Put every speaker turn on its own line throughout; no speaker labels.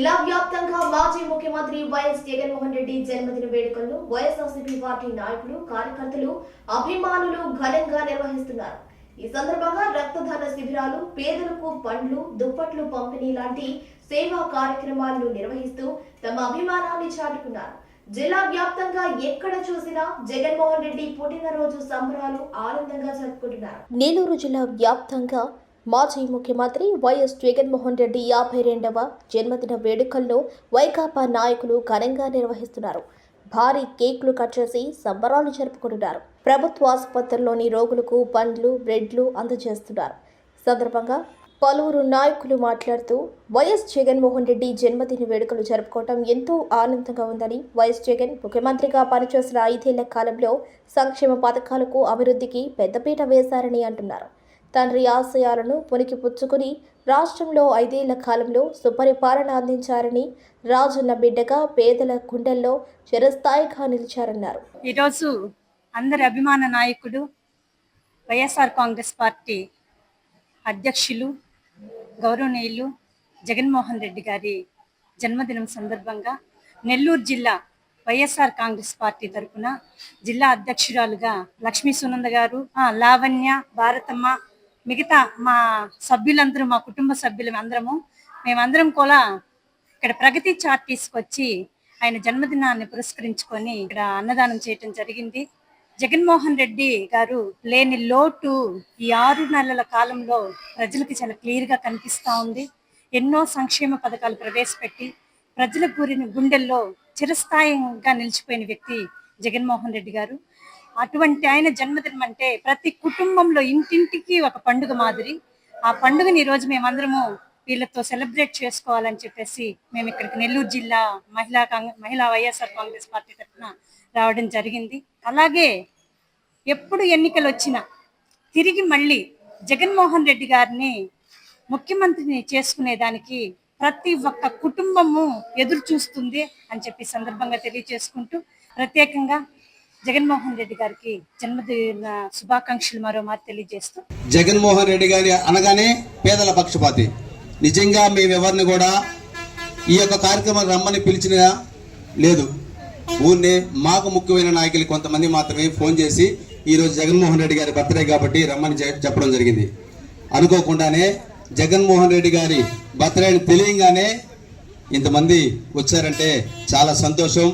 జిల్లా వ్యాప్తంగా మాజీ ముఖ్యమంత్రి వైఎస్ జగన్మోహన్ రెడ్డి జన్మదిన వేడుకలను వైఎస్ఆర్సీపీ పార్టీ నాయకులు కార్యకర్తలు అభిమానులు ఘనంగా నిర్వహిస్తున్నారు. ఈ సందర్భంగా రక్తదాన శిబిరాలు పేదలకు పండ్లు దుప్పట్లు పంపిణీ లాంటి సేవా కార్యక్రమాలను నిర్వహిస్తూ తమ అభిమానాన్ని చాటుకున్నారు. జిల్లా వ్యాప్తంగా ఎక్కడ చూసినా జగన్మోహన్ రెడ్డి పుట్టినరోజు సంబరాలు ఆనందంగా జరుపుకుంటున్నారు. నెల్లూరు జిల్లా వ్యాప్తంగా మాజీ ముఖ్యమంత్రి వైఎస్ జగన్మోహన్ రెడ్డి యాభై రెండవ జన్మదిన వేడుకల్లో వైకాపా నాయకులు ఘనంగా నిర్వహిస్తున్నారు. భారీ కేకులు కట్ చేసి సంబరాలు జరుపుకుంటున్నారు. ప్రభుత్వ ఆసుపత్రుల్లోని రోగులకు పండ్లు బ్రెడ్లు అందజేస్తున్నారు. సందర్భంగా పలువురు నాయకులు మాట్లాడుతూ వైఎస్ జగన్మోహన్ రెడ్డి జన్మదిన వేడుకలు జరుపుకోవడం ఎంతో ఆనందంగా ఉందని వైఎస్ జగన్ ముఖ్యమంత్రిగా పనిచేసిన ఐదేళ్ళ కాలంలో సంక్షేమ పథకాలకు అభివృద్ధికి పెద్దపీట వేశారని అంటున్నారు. తండ్రి ఆశయాలను పునికి పుచ్చుకుని రాష్ట్రంలో ఐదేళ్ళ కాలంలో సుపరిపాలన అందించారని రాజున్న బిడ్డగా పేదల గుండెల్లో చిరస్థాయిగా నిలిచారన్నారు.
ఈరోజు అందరి అభిమాన నాయకుడు వైఎస్ఆర్ కాంగ్రెస్ పార్టీ అధ్యక్షులు గౌరవనీయులు జగన్మోహన్ రెడ్డి గారి జన్మదినం సందర్భంగా నెల్లూరు జిల్లా వైఎస్ఆర్ కాంగ్రెస్ పార్టీ తరఫున జిల్లా అధ్యక్షురాలుగా లక్ష్మీ సునంద గారు లావణ్య భారతమ్మ మిగతా మా సభ్యులందరూ మా కుటుంబ సభ్యులు అందరము మేమందరం కూడా ఇక్కడ ప్రగతి చార్ట్ తీసుకొచ్చి ఆయన జన్మదినాన్ని పురస్కరించుకొని ఇక్కడ అన్నదానం చేయటం జరిగింది. జగన్మోహన్ రెడ్డి గారు లేని లోటు ఈ ఆరు నెలల కాలంలో ప్రజలకి చాలా క్లియర్గా కనిపిస్తా ఉంది. ఎన్నో సంక్షేమ పథకాలు ప్రవేశపెట్టి ప్రజల గురిని గుండెల్లో చిరస్థాయిగా నిలిచిపోయిన వ్యక్తి జగన్మోహన్ రెడ్డి గారు. అటువంటి ఆయన జన్మదినం అంటే ప్రతి కుటుంబంలో ఇంటింటికి ఒక పండుగ మాదిరి. ఆ పండుగని ఈరోజు మేమందరము వీళ్ళతో సెలబ్రేట్ చేసుకోవాలని చెప్పేసి మేము ఇక్కడికి నెల్లూరు జిల్లా మహిళా కాంగ్రెస్ మహిళా వైఎస్ఆర్ కాంగ్రెస్ పార్టీ తరఫున రావడం జరిగింది. అలాగే ఎప్పుడు ఎన్నికలు వచ్చినా తిరిగి మళ్ళీ జగన్మోహన్ రెడ్డి గారిని ముఖ్యమంత్రిని చేసుకునేదానికి ప్రతి ఒక్క కుటుంబము ఎదురు చూస్తుంది అని చెప్పి సందర్భంగా తెలియజేసుకుంటూ ప్రత్యేకంగా జగన్మోహన్ రెడ్డి గారికి జన్మదిన శుభాకాంక్షలు మరో మారు తెలియజేస్తూ
జగన్మోహన్ రెడ్డి గారి అనగానే పేదల పక్షపాతి. నిజంగా మేమెవరిని కూడా ఈ యొక్క కార్యక్రమం రమ్మని పిలిచిన లేదు. ఊరినే మాకు ముఖ్యమైన నాయకులు కొంతమంది మాత్రమే ఫోన్ చేసి ఈరోజు జగన్మోహన్ రెడ్డి గారి బర్త్డే కాబట్టి రమ్మని చెప్పడం జరిగింది. అనుకోకుండానే జగన్మోహన్ రెడ్డి గారి బర్త్డే అని తెలియంగానే ఇంతమంది వచ్చారంటే చాలా సంతోషం.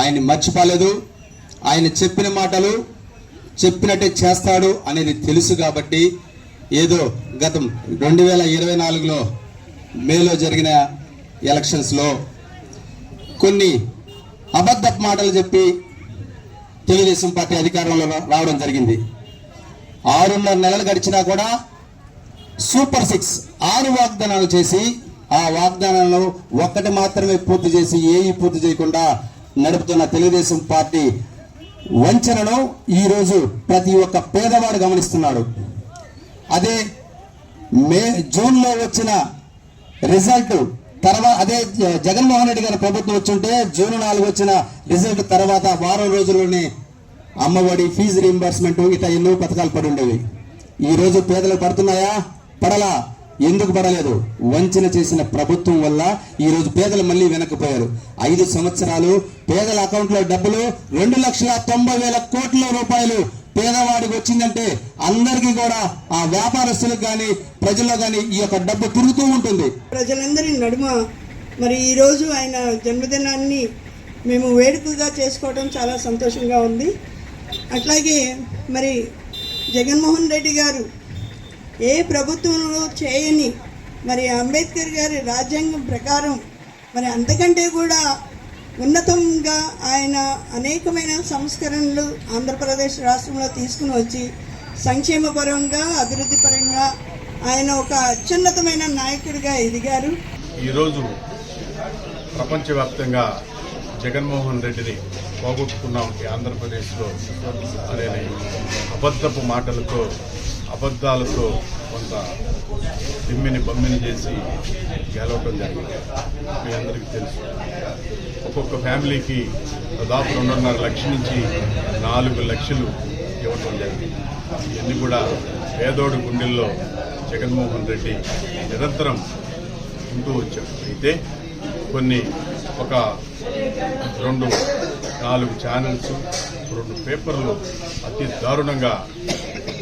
ఆయన్ని మర్చిపోలేదు. ఆయన చెప్పిన మాటలు చెప్పినట్టే చేస్తాడు అనేది తెలుసు కాబట్టి ఏదో గతం రెండు వేల ఇరవై నాలుగులో మేలో జరిగిన ఎలక్షన్స్లో కొన్ని అబద్ధ మాటలు చెప్పి తెలుగుదేశం పార్టీ అధికారంలో రావడం జరిగింది. ఆరున్నర నెలలు గడిచినా కూడా సూపర్ సిక్స్ ఆరు వాగ్దానాలు చేసి ఆ వాగ్దానాలను ఒక్కటి మాత్రమే పూర్తి చేసి ఏవి పూర్తి చేయకుండా నడుపుతున్న తెలుగుదేశం పార్టీ వంచనను ఈరోజు ప్రతి ఒక్క పేదవాడు గమనిస్తున్నాడు. అదే మే జూన్లో వచ్చిన రిజల్ట్ తర్వాత అదే జ- జగన్మోహన్ రెడ్డి గారి ప్రభుత్వం వచ్చుంటే జూన్ నాలుగు వచ్చిన రిజల్ట్ తర్వాత వారం రోజుల్లోనే అమ్మఒడి ఫీజు రీంబర్స్మెంట్ ఇట్లా ఎన్నో పథకాలు పడి ఉండేవి. ఈ రోజు పడుతున్నాయా? పడలా. ఎందుకు పడలేదు? వంచన చేసిన ప్రభుత్వం వల్ల ఈరోజు పేదలు మళ్ళీ వెనక్కిపోయారు. ఐదు సంవత్సరాలు పేదల అకౌంట్లో డబ్బులు రెండు లక్షల తొంభై వేల కోట్ల రూపాయలు పేదవాడికి వచ్చిందంటే అందరికీ కూడా ఆ వ్యాపారస్తులకు కానీ ప్రజల్లో కానీ ఈ యొక్క డబ్బు తిరుగుతూ ఉంటుంది.
ప్రజలందరి నడుమ మరి ఈరోజు ఆయన జన్మదినాన్ని మేము వేడుకగా చేసుకోవడం చాలా సంతోషంగా ఉంది. అట్లాగే మరి జగన్మోహన్ రెడ్డి గారు ఏ ప్రభుత్వంలో చేయని మరి అంబేద్కర్ గారి రాజ్యాంగం ప్రకారం మరి అంతకంటే కూడా ఉన్నతంగా ఆయన అనేకమైన సంస్కరణలు ఆంధ్రప్రదేశ్ రాష్ట్రంలో తీసుకుని వచ్చి సంక్షేమ పరంగా అభివృద్ధి పరంగా ఆయన ఒక అత్యున్నతమైన నాయకుడిగా ఎదిగారు.
ఈరోజు ప్రపంచవ్యాప్తంగా జగన్మోహన్ రెడ్డిని పోగొట్టుకున్నాం ఆంధ్రప్రదేశ్లో. అనే అబద్ధపు మాటలతో అబద్ధాలతో కొంత తిమ్మిని బమ్మిని చేసి గెలవటం జరిగింది. మీ అందరికీ తెలుసు. ఒక్కొక్క ఫ్యామిలీకి దాదాపు రెండున్నర లక్షల నుంచి నాలుగు లక్షలు ఇవ్వటం జరిగింది. ఇవన్నీ కూడా పేదోడు గుండెల్లో జగన్మోహన్ రెడ్డి నిరంతరం ఉంటూ వచ్చాడు. అయితే కొన్ని ఒక రెండు నాలుగు ఛానల్స్ రెండు పేపర్లు అతి దారుణంగా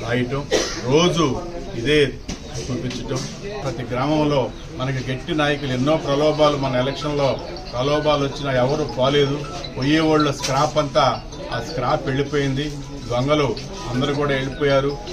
రాయటం రోజు ఇదే చూపించటం. ప్రతి గ్రామంలో మనకి గట్టి నాయకులు ఎన్నో ప్రలోభాలు మన ఎలక్షన్లో ప్రలోభాలు వచ్చినా ఎవరు పోలేదు. పోయేవాళ్ళ స్క్రాప్ అంతా ఆ స్క్రాప్ వెళ్ళిపోయింది. దొంగలు అందరూ కూడా వెళ్ళిపోయారు.